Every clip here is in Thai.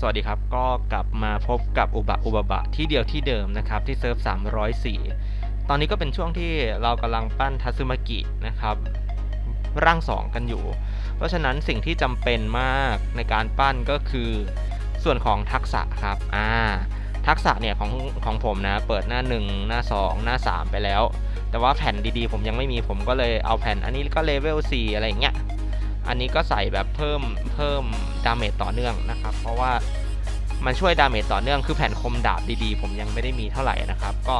สวัสดีครับ ก็กลับมาพบกับอุบะอุบะบะที่เดียวที่เดิมนะครับ ที่เซิร์ฟ 304 ตอนนี้ก็เป็นช่วงที่เรากำลังปั้นทัซึมากินะครับร่าง 2 กันอยู่ เพราะฉะนั้นสิ่งที่จำเป็นมากในการปั้นก็คือส่วนของทักษะครับอ่าทักษะเนี่ยของของผมนะ เปิดหน้า 1 หน้า 2 หน้า 3 ไปแล้ว แต่ว่าแผ่นดีๆ ผมยังไม่มีผมก็เลยเอาแผ่นอันนี้ก็เลเวล4อะไรอย่างเงี้ยอันนี้ก็ใส่แบบเพิ่มเพิ่มดาเมจต่อเนื่องนะครับ เพราะว่า มันช่วยดาเมจต่อเนื่องคือแผ่นคมดาบดีๆ ผมยังไม่ได้มีเท่าไหร่นะครับ ก็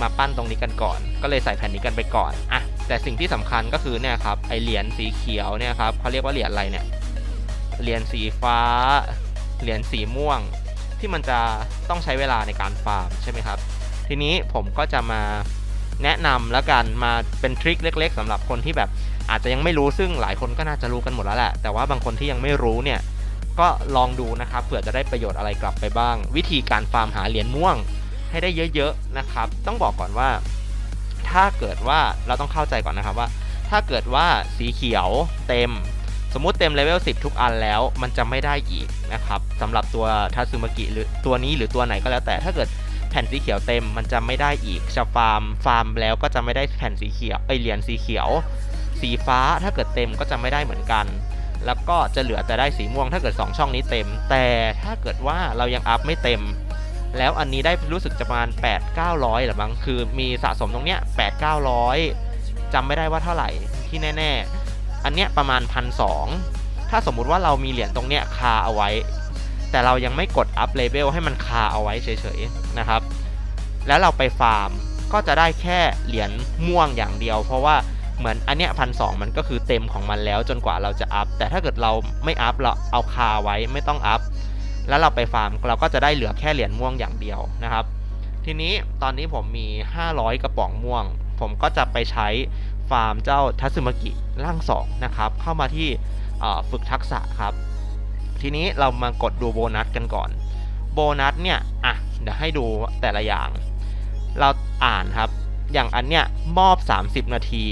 มาปั้นตรงนี้กันก่อน ก็เลยใส่แผ่นนี้กันไปก่อนอะแต่สิ่งที่สำคัญก็คือเนี่ยครับไอเหรียญสีเขียวเนี่ยครับเขาเรียกว่าเหรียญอะไรเนี่ยเหรียญสีฟ้า เหรียญสีม่วง ที่มันจะต้องใช้เวลาในการฟาร์มใช่ไหมครับ ทีนี้ผมก็จะมาแนะนำแล้วกันมาเป็นทริคเล็ก ๆสำหรับคนที่แบบอาจจะยังไม่รู้ซึ่งหลายคนก็น่าจะรู้กันหมดแล้วแหละ แต่ว่าบางคนที่ยังไม่รู้เนี่ย ก็ลองดูนะครับเผื่อจะได้ประโยชน์อะไรกลับไปบ้าง วิธีการฟาร์มหาเหรียญม่วงให้ได้เยอะๆนะครับ ต้องบอกก่อนว่า ถ้าเกิดว่าเราต้องเข้าใจก่อนนะครับว่า ถ้าเกิดว่าสีเขียวเต็ม สมมุติเต็มเลเวล10 ทุกอันแล้ว มันจะไม่ได้อีกนะครับสำหรับตัวทัซึมากิหรือตัวนี้หรือตัวไหนก็แล้วแต่ถ้าเกิดแผ่นสีเขียวเต็มมันจะไม่ได้อีกจะฟาร์มฟาร์มแล้วก็จะไม่ได้แผ่นสีเขียวไอเหรียญสีเขียว สีฟ้าถ้าเกิดเต็มก็จะไม่ได้เหมือนกัน แล้วก็จะเหลือแต่ได้สีม่วงถ้าเกิด 2 ช่องนี้เต็ม แต่ถ้าเกิดว่าเรายังอัพไม่เต็ม แล้วอันนี้ได้รู้สึกจะประมาณ 8 900หรือมั้งคือมีสะสมตรงเนี้ย8 900จำไม่ได้ว่าเท่าไหร่ที่แน่ ๆ อันเนี้ยประมาณพันสถ้าสมมุติว่าเรามีเหรียญตรงเนี้ยคาเอาไว้ แต่เรายังไม่กดอัพเลเวลให้มันคาเอาไว้เฉยๆนะครับ แล้วเราไปฟาร์มก็จะได้แค่เหรียญม่วงอย่างเดียว เพราะว่า เหมือนอันเนี้ยพันสมันก็คือเต็มของมันแล้วจนกว่าเราจะอัพ แต่ถ้าเกิดเราไม่อัพเราเอาคาไว้ไม่ต้องอัพ แล้วเราไปฟาร์มเราก็จะได้เหลือแค่เหรียญม่วงอย่างเดียวนะครับ ทีนี้ตอนนี้ผมมี 500 กระป๋องม่วง ผมก็จะไปใช้ฟาร์มเจ้าทัซึมากิร่าง2นะครับเข้ามาที่ฝึกทักษะครับ ทีนี้เรามากดดูโบนัสกันก่อน โบนัสเนี่ยอะเดี๋ยวให้ดูแต่ละอย่าง เราอ่านครับ อย่างอันเนี้ยมอบ 30 นาที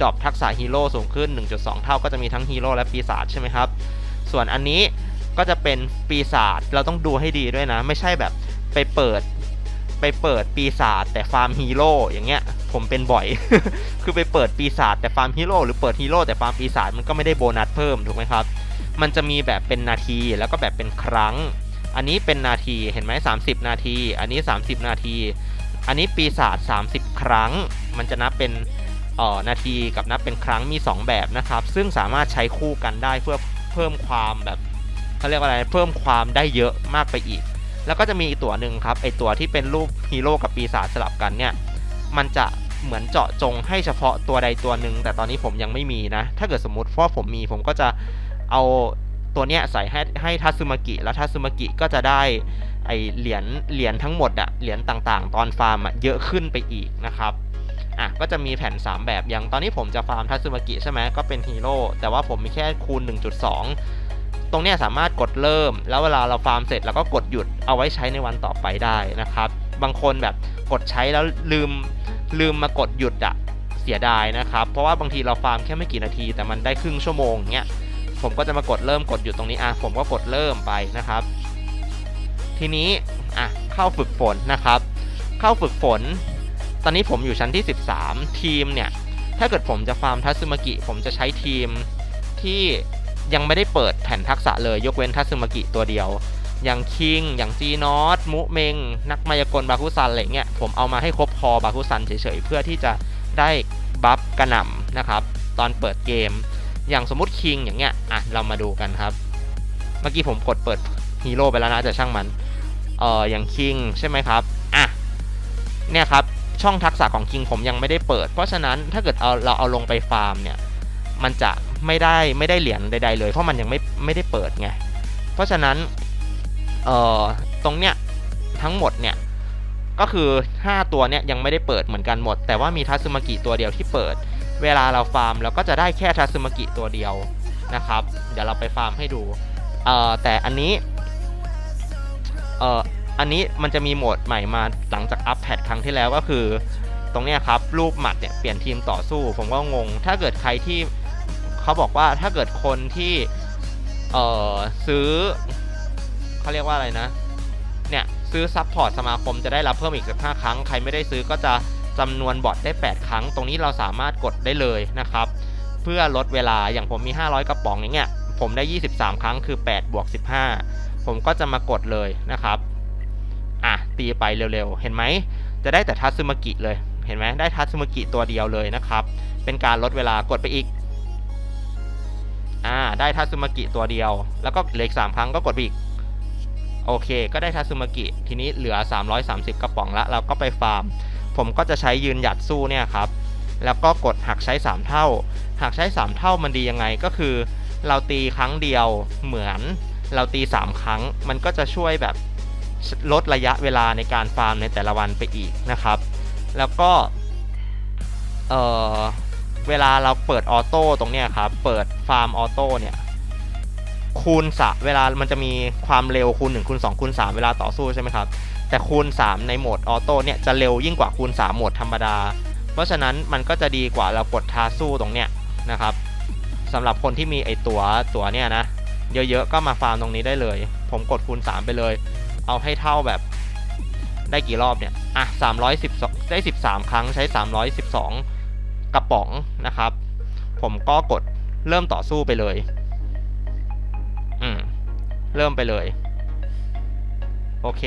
ดรอปทักษะฮีโร่สูงขึ้น 1.2 เท่าก็จะมีทั้งฮีโร่และปีศาจใช่ไหมครับ ส่วนอันนี้ก็จะเป็นปีศาจเราต้องดูให้ดีด้วยนะ ไม่ใช่แบบไปเปิดไปเปิดปีศาจแต่ฟาร์มฮีโร่อย่างเงี้ยผมเป็นบ่อย คือไปเปิดปีศาจแต่ฟาร์มฮีโร่หรือเปิดฮีโร่แต่ฟาร์มปีศาจมันก็ไม่ได้โบนัสเพิ่มถูกไหมครับ มันจะมีแบบเป็นนาทีแล้วก็แบบเป็นครั้ง อันนี้เป็นนาทีเห็นไหม30 นาที อันนี้ 30 นาที อันนี้ปีศาจ30 ครั้ง มันจะนับเป็นเอ่อนาทีกับนับเป็นครั้งมี 2 แบบนะครับ ซึ่งสามารถใช้คู่กันได้เพื่อเพิ่มความแบบเขาเรียกว่าอะไรเพิ่มความได้เยอะมากไปอีก แล้วก็จะมีอีกตัวหนึ่งครับไอตัวที่เป็นรูปฮีโร่กับปีศาจสลับกันเนี่ยมันจะเหมือนเจาะจงให้เฉพาะตัวใดตัวหนึ่งแต่ตอนนี้ผมยังไม่มีนะ ถ้าเกิดสมมติว่าผมมีผมก็จะเอา ตัวเนี้ยใส่ให้ให้ทัซึมากิแล้วทัซึมากิก็จะได้ไอเหรียญเหรียญทั้งหมดอะเหรียญต่างๆ ตอนฟาร์มอะเยอะขึ้นไปอีกนะครับอะก็จะมีแผ่น 3 แบบอย่างตอนนี้ผมจะฟาร์มทัซึมากิใช่ไหมก็เป็นฮีโร่แต่ว่าผมมีแค่คูณ 1.2 ตรงเนี้ยสามารถกดเริ่ม แล้วเวลาเราฟาร์มเสร็จเราก็กดหยุดเอาไว้ใช้ในวันต่อไปได้นะครับ บางคนแบบกดใช้แล้วลืมลืมมากดหยุดอะเสียดายนะครับ เพราะว่าบางทีเราฟาร์มแค่ไม่กี่นาทีแต่มันได้ครึ่งชั่วโมงเงี้ย ผมก็จะมากดเริ่มกดหยุดตรงนี้อะผมก็กดเริ่มไปนะครับ ทีนี้อะเข้าฝึกฝนนะครับ เข้าฝึกฝน ตอนนี้ผมอยู่ชั้นที่ 13 ทีมเนี่ยถ้าเกิดผมจะฟาร์มทัซึมากิผมจะใช้ทีมที่ยังไม่ได้เปิดแผ่นทักษะเลยยกเว้นทัซึมากิตัวเดียว อย่างคิง อย่างจีนอสมุเมง นักมายากลบาคุซันอะไรเงี้ยผมเอามาให้ครบพอบาคุซันเฉยๆ เพื่อที่จะได้บัฟกระหน่ำนะครับ ตอนเปิดเกม อย่างสมมติคิงอย่างเงี้ยอะเรามาดูกันครับ เมื่อกี้ผมกดเปิดฮีโร่ไปแล้วนะแต่ช่างมันเอ่ออย่างคิงใช่ไหมครับอะเนี่ยครับช่องทักษะของคิงผมยังไม่ได้เปิด เพราะฉะนั้นถ้าเกิดเอาเราเอาลงไปฟาร์มเนี่ยมันจะไม่ได้ไม่ได้เหรียญใดๆเลยเพราะมันยังไม่ไม่ได้เปิดไงเพราะฉะนั้นเอ่อตรงเนี้ยทั้งหมดเนี่ยก็คือ 5 ตัวเนี่ยยังไม่ได้เปิดเหมือนกันหมด แต่ว่ามีทัซึมากิตัวเดียวที่เปิด เวลาเราฟาร์มเราก็จะได้แค่ทัซึมากิตัวเดียวนะครับ เดี๋ยวเราไปฟาร์มให้ดูเอ่อแต่อันนี้เอ่ออันนี้มันจะมีโหมดใหม่มาหลังจากอัปแพทครั้งที่แล้วก็คือ ตรงเนี้ยครับรูปหมัดเนี่ยเปลี่ยนทีมต่อสู้ ผมก็งง ถ้าเกิดใครที่เขาบอกว่าถ้าเกิดคนที่เอ่อซื้อเขาเรียกว่าอะไรนะ เนี่ย ซื้อซัพพอร์ตสมาคมจะได้รับเพิ่มอีกสัก5ครั้ง ใครไม่ได้ซื้อก็จะ จำนวนบอทได้ 8 ครั้ง ตรงนี้เราสามารถกดได้เลยนะครับ เพื่อลดเวลาอย่างผมมี 500 กระป๋องอย่างเงี้ยผมได้ 23 ครั้งคือ 8 บวก 15 ผมก็จะมากดเลยนะครับ อะ ตีไปเร็วๆ เห็นไหม จะได้แต่ทัตซึมากิเลย เห็นไหม ได้ทัตซึมากิตัวเดียวเลยนะครับ เป็นการลดเวลากดไปอีก อ่า ได้ทัตซึมากิตัวเดียว แล้วก็เหลืออีก 3 ครั้งก็กดไปอีก โอเค ก็ได้ทัตซึมากิ ทีนี้เหลือ 330 กระป๋องละ เราก็ไปฟาร์ม ผมก็จะใช้ยืนหยัดสู้เนี่ยครับ แล้วก็กดหักใช้ 3 เท่า หักใช้ 3 เท่ามันดียังไงก็คือ เราตีครั้งเดียวเหมือนเราตี 3 ครั้ง มันก็จะช่วยแบบลดระยะเวลาในการฟาร์มในแต่ละวันไปอีกนะครับ แล้วก็เออเวลาเราเปิดออโต้ตรงเนี้ยครับ เปิดฟาร์มออโต้เนี่ยคูณสะเวลามันจะมีความเร็วคูณ1คูณ2คูณ3 เวลาต่อสู้ใช่ไหมครับ แต่คูณ 3 ในโหมดออโต้เนี่ยจะเร็วยิ่งกว่าคูณ 3 โหมดธรรมดา เพราะฉะนั้นมันก็จะดีกว่าเรากดทาสู้ตรงเนี้ยนะครับสำหรับคนที่มีไอตัวตัวเนี่ยนะ เยอะๆก็มาฟาร์มตรงนี้ได้เลย ผมกดคูณ 3 ไปเลย เอาให้เท่าแบบได้กี่รอบเนี่ย อะ 312 ได้ 13 ครั้งใช้ 312 กระป๋องนะครับ ผมก็กดเริ่มต่อสู้ไปเลย อืม เริ่มไปเลย โอเค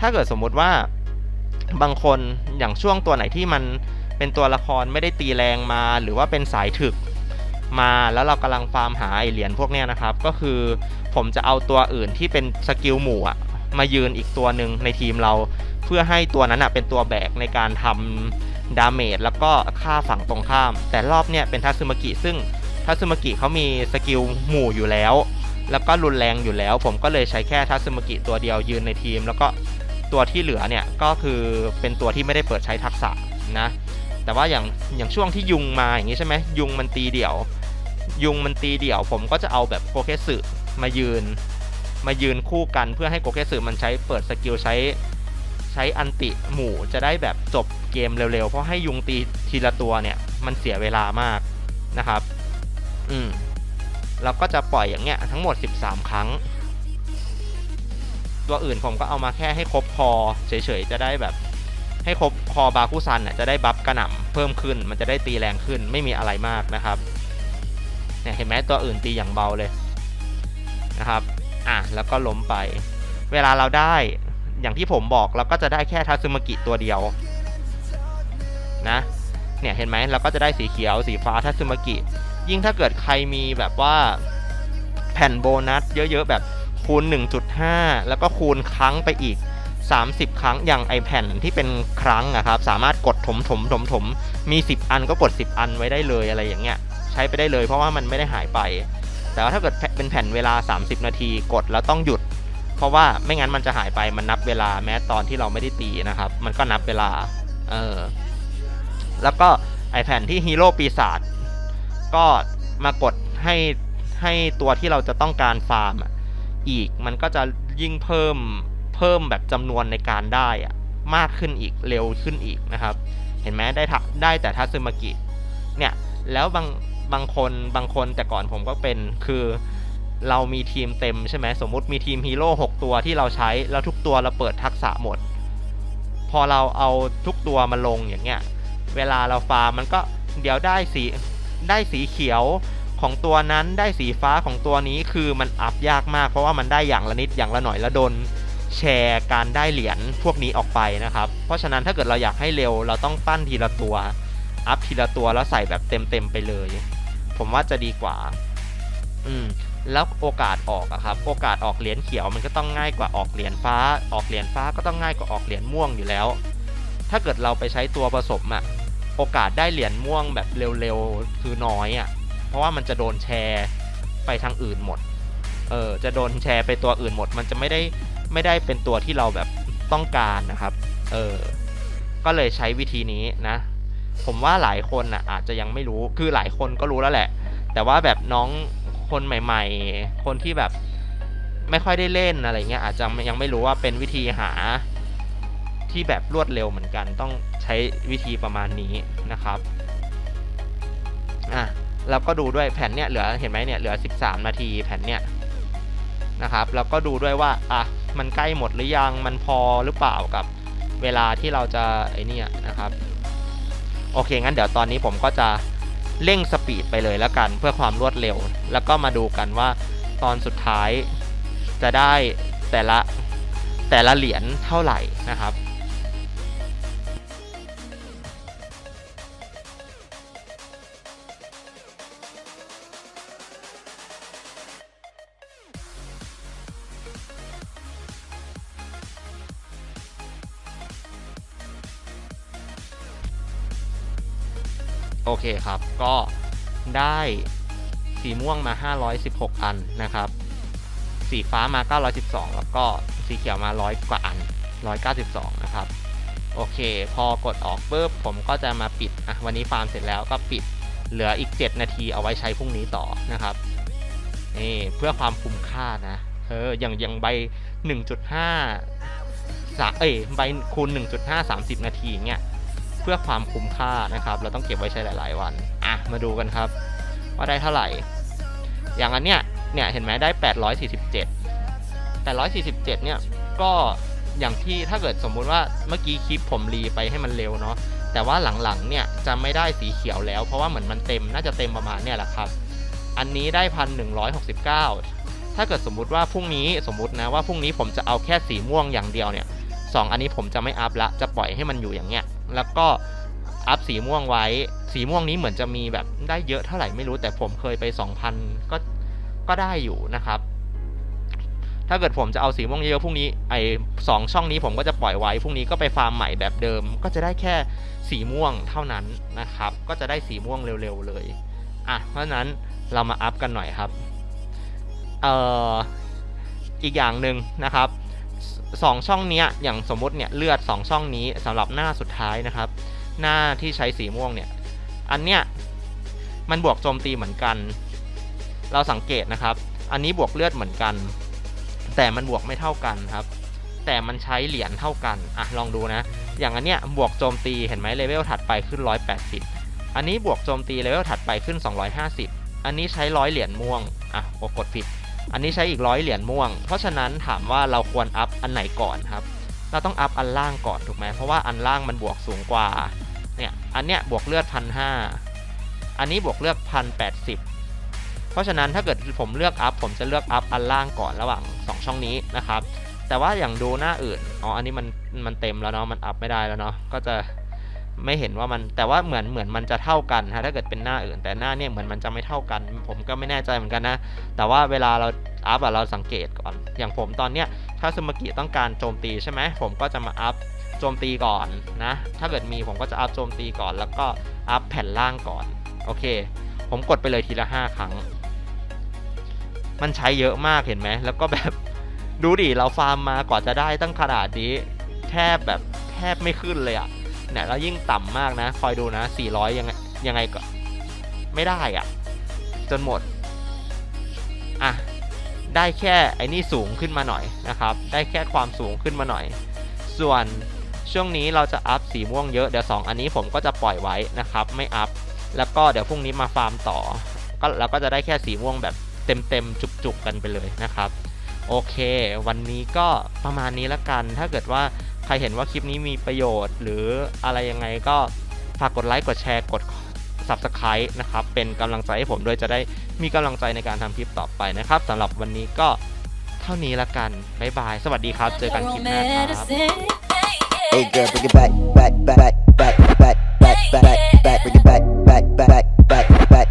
ถ้าเกิดสมมุติว่าบางคนอย่างช่วงตัวไหนที่มันเป็นตัวละครไม่ได้ตีแรงมา หรือว่าเป็นสายถึกมาแล้วเรากำลังฟาร์มหาไอเหรียญพวกเนี้ยนะครับ ก็คือผมจะเอาตัวอื่นที่เป็นสกิลหมู่อะมายืนอีกตัวหนึ่งในทีมเราเพื่อให้ตัวนั้นอะเป็นตัวแบกในการทำดาเมจแล้วก็ฆ่าฝั่งตรงข้าม แต่รอบเนี้ยเป็นทัตสึมากิซึ่งทัตสึมากิเขามีสกิลหมู่อยู่แล้ว แล้วก็รุนแรงอยู่แล้ว ผมก็เลยใช้แค่ทัตสึมากิตัวเดียวยืนในทีม แล้วก็ ตัวที่เหลือเนี่ยก็คือเป็นตัวที่ไม่ได้เปิดใช้ทักษะนะ แต่ว่าอย่างอย่างช่วงที่ยุงมาอย่างนี้ใช่ไหมยุงมันตีเดี่ยว ยุงมันตีเดี่ยว ผมก็จะเอาแบบโกเคสึมายืน มายืนคู่กันเพื่อให้โกเคสึมันใช้เปิดสกิลใช้ใช้อันติหมู่จะได้แบบจบเกมเร็วๆ เพราะให้ยุงตีทีละตัวเนี่ยมันเสียเวลามากนะครับ อืมเราก็จะปล่อยอย่างเงี้ยทั้งหมด 13 ครั้ง ตัวอื่นผมก็เอามาแค่ให้ครบพอเฉยๆจะได้แบบ ให้ครบพอบาคุซันน่ะจะได้บัฟกระหน่ำเพิ่มขึ้น มันจะได้ตีแรงขึ้นไม่มีอะไรมากนะครับเนี่ยเห็นไหมตัวอื่นตีอย่างเบาเลยนะครับอะแล้วก็ล้มไป เวลาเราได้อย่างที่ผมบอกเราก็จะได้แค่ทัซึมากิตัวเดียวนะเนี่ยเห็นไหมเราก็จะได้สีเขียวสีฟ้าทัซึมากิยิ่งถ้าเกิดใครมีแบบว่าแผ่นโบนัสเยอะๆแบบ คูณ 1.5 แล้วก็คูณครั้งไปอีก 30 ครั้งอย่างไอแผ่นที่เป็นครั้งอะครับ สามารถกดถมถมถมถมมี 10 อันก็กด 10 อันไว้ได้เลยอะไรอย่างเงี้ยใช้ไปได้เลยเพราะว่ามันไม่ได้หายไป แต่ว่าถ้าเกิดเป็นแผ่นเวลา 30 นาทีกดแล้วต้องหยุด เพราะว่าไม่งั้นมันจะหายไปมันนับเวลาแม้ตอนที่เราไม่ได้ตีนะครับ มันก็นับเวลาเออแล้วก็ไอแผ่นที่ฮีโร่ปีศาจก็มากดให้ให้ตัวที่เราจะต้องการฟาร์ม อีก มันก็จะยิ่งเพิ่มเพิ่มแบบจำนวนในการได้อะมากขึ้นอีกเร็วขึ้นอีกนะครับ เห็นไหมได้ทะได้แต่ทัซึมากิเนี่ยแล้วบางบางคนบางคนแต่ก่อนผมก็เป็นคือเรามีทีมเต็มใช่ไหมสมมุติมีทีมฮีโร่6ตัวที่เราใช้แล้วทุกตัวเราเปิดทักษะหมด พอเราเอาทุกตัวมาลงอย่างเงี้ย เวลาเราฟาร์มมันก็เดี๋ยวได้สีได้สีเขียว ของตัวนั้นได้สีฟ้าของตัวนี้คือมันอัพยากมาก เพราะว่ามันได้อย่างละนิดอย่างละหน่อยแล้วโดนแชร์การได้เหรียญพวกนี้ออกไปนะครับ เพราะฉะนั้นถ้าเกิดเราอยากให้เร็วเราต้องปั้นทีละตัว อัพทีละตัวแล้วใส่แบบเต็มๆไปเลย ผมว่าจะดีกว่า อืมแล้วโอกาสออกอะครับ โอกาสออกเหรียญเขียวมันก็ต้องง่ายกว่าออกเหรียญฟ้า ออกเหรียญฟ้าก็ต้องง่ายกว่าออกเหรียญม่วงอยู่แล้ว ถ้าเกิดเราไปใช้ตัวผสมอะโอกาสได้เหรียญม่วงแบบเร็วๆคือน้อยอะ เพราะว่ามันจะโดนแชร์ไปทางอื่นหมด เออ จะโดนแชร์ไปตัวอื่นหมด มันจะไม่ได้ไม่ได้เป็นตัวที่เราแบบต้องการนะครับ เออ ก็เลยใช้วิธีนี้นะ ผมว่าหลายคนอะอาจจะยังไม่รู้ คือหลายคนก็รู้แล้วแหละ แต่ว่าแบบน้องคนใหม่ ๆ คนที่แบบไม่ค่อยได้เล่นอะไรเงี้ยอาจจะยังไม่รู้ว่าเป็นวิธีหาที่แบบรวดเร็วเหมือนกันต้องใช้วิธีประมาณนี้นะครับ อะ แล้วก็ดูด้วยแผ่นเนี่ยเหลือเห็นไหมเนี่ยเหลือ 13 นาทีแผ่นเนี่ยนะครับแล้วก็ดูด้วยว่าอะมันใกล้หมดหรือยังมันพอหรือเปล่ากับเวลาที่เราจะไอ้นี่นะครับโอเคงั้นเดี๋ยวตอนนี้ผมก็จะเร่งสปีดไปเลยแล้วกัน เพื่อความรวดเร็ว แล้วก็มาดูกันว่าตอนสุดท้ายจะได้แต่ละแต่ละเหรียญเท่าไหร่นะครับ โอเคครับ ก็ได้สีม่วงมา 516 อันนะครับ สีฟ้ามา 912 แล้วก็สีเขียวมา 100 กว่าอัน 192 นะครับ โอเค พอกดออกปุ๊บผมก็จะมาปิดอะวันนี้ฟาร์มเสร็จแล้วก็ปิดเหลืออีก 7 นาทีเอาไว้ใช้พรุ่งนี้ต่อนะครับนี่เพื่อความคุ้มค่านะเอออย่างอย่างใบ 1.5สาเอ้ยใบคูณ 1.5 30 นาทีอย่างเงี้ย เพื่อความคุ้มค่านะครับ เราต้องเก็บไว้ใช้หลาย ๆ วัน อะ มาดูกันครับ ว่าได้เท่าไหร่ อย่างอันเนี้ย เนี่ย เห็นไหมได้ 847 847 เนี่ย ก็อย่างที่ถ้าเกิดสมมุติว่าเมื่อกี้คลิปผมรีไปให้มันเร็วเนาะ แต่ว่าหลัง ๆ เนี่ย จะไม่ได้สีเขียวแล้ว เพราะว่าเหมือนมันเต็ม น่าจะเต็มประมาณเนี่ยแหละครับ อันนี้ได้1,169ถ้าเกิดสมมุติว่าพรุ่งนี้สมมุตินะว่าพรุ่งนี้ผมจะเอาแค่สีม่วงอย่างเดียวเนี่ยสองอันนี้ผมจะไม่อัพละ จะปล่อยให้มันอยู่อย่างเงี้ย แล้วก็อัพสีม่วงไว้ สีม่วงนี้เหมือนจะมีแบบได้เยอะเท่าไหร่ไม่รู้ แต่ผมเคยไป 2,000 ก็ก็ได้อยู่นะครับ ถ้าเกิดผมจะเอาสีม่วงเยอะๆพรุ่งนี้ไอ้สองช่องนี้ผมก็จะปล่อยไว้พรุ่งนี้ก็ไปฟาร์มใหม่แบบเดิม ก็จะได้แค่สีม่วงเท่านั้นนะครับ ก็จะได้สีม่วงเร็วๆเลยอะเพราะฉะนั้นเรามาอัพกันหน่อยครับเอ่ออีกอย่างหนึ่งนะครับ สองช่องเนี้ยอย่างสมมติเนี่ยเลือด 2 ช่องนี้สำหรับหน้าสุดท้ายนะครับ หน้าที่ใช้สีม่วงเนี่ยอันเนี้ยมันบวกโจมตีเหมือนกัน เราสังเกตนะครับ อันนี้บวกเลือดเหมือนกัน แต่มันบวกไม่เท่ากันครับ แต่มันใช้เหรียญเท่ากันอะลองดูนะ อย่างอันเนี้ยบวกโจมตีเห็นไหมเลเวลถัดไปขึ้น 180 อันนี้บวกโจมตีเลเวลถัดไปขึ้น 250 อันนี้ใช้ร้อยเหรียญม่วงอะโอกดผิด อันนี้ใช้อีกร้อยเหรียญม่วง เพราะฉะนั้นถามว่าเราควรอัพอันไหนก่อนครับ เราต้องอัพอันล่างก่อนถูกไหมเพราะว่าอันล่างมันบวกสูงกว่า เนี่ย อันเนี้ยบวกเลือดพันห้าอันนี้บวกเลือดพันแปดสิบเพราะฉะนั้นถ้าเกิดผมเลือกอัพผมจะเลือกอัพอันล่างก่อนระหว่าง 2 ช่องนี้นะครับ แต่ว่าอย่างดูหน้าอื่น อ๋อ อันนี้มันมันเต็มแล้วเนาะ มันอัพไม่ได้แล้วเนาะ ก็จะ ไม่เห็นว่ามันแต่ว่าเหมือนเหมือนมันจะเท่ากันฮะถ้าเกิดเป็นหน้าอื่น แต่หน้าเนี่ยเหมือนมันจะไม่เท่ากัน ผมก็ไม่แน่ใจเหมือนกันนะ แต่ว่าเวลาเราอัพอะเราสังเกตก่อน อย่างผมตอนเนี้ยถ้าซึมากิต้องการโจมตีใช่ไหมผมก็จะมาอัพโจมตีก่อนนะ ถ้าเกิดมีผมก็จะอัพโจมตีก่อน แล้วก็อัพแผ่นล่างก่อนโอเค ผมกดไปเลยทีละ 5 ครั้ง มันใช้เยอะมากเห็นไหมแล้วก็แบบดูดิเราฟาร์มมากว่าจะได้ตั้งขนาดนี้ แทบแบบแทบไม่ขึ้นเลยอะ เนี่ยแล้วยิ่งต่ำมากนะ คอยดูนะ 400 ยังไงยังไงก็ไม่ได้อะจนหมด อะ ได้แค่ไอ้นี่สูงขึ้นมาหน่อยนะครับ ได้แค่ความสูงขึ้นมาหน่อย ส่วนช่วงนี้เราจะอัพสีม่วงเยอะ เดี๋ยว 2 อันนี้ผมก็จะปล่อยไว้นะครับ ไม่อัพ แล้วก็เดี๋ยวพรุ่งนี้มาฟาร์มต่อ ก็เราก็จะได้แค่สีม่วงแบบเต็มๆจุกๆกันไปเลยนะครับ โอเค วันนี้ก็ประมาณนี้ละกัน ถ้าเกิดว่า ใครเห็นว่าคลิปนี้มีประโยชน์ หรืออะไรยังไงก็ฝากกดไลค์กดแชร์กด Subscribe นะครับ เป็นกำลังใจให้ผมด้วยจะได้มีกำลังใจในการทำคลิปต่อไปนะครับสำหรับวันนี้ก็เท่านี้ละกัน บ๊ายบาย สวัสดีครับ เจอกันคลิปหน้าครับ Hey girl, bring it back, back, back, back, back, back, back, back, back, back, back, back.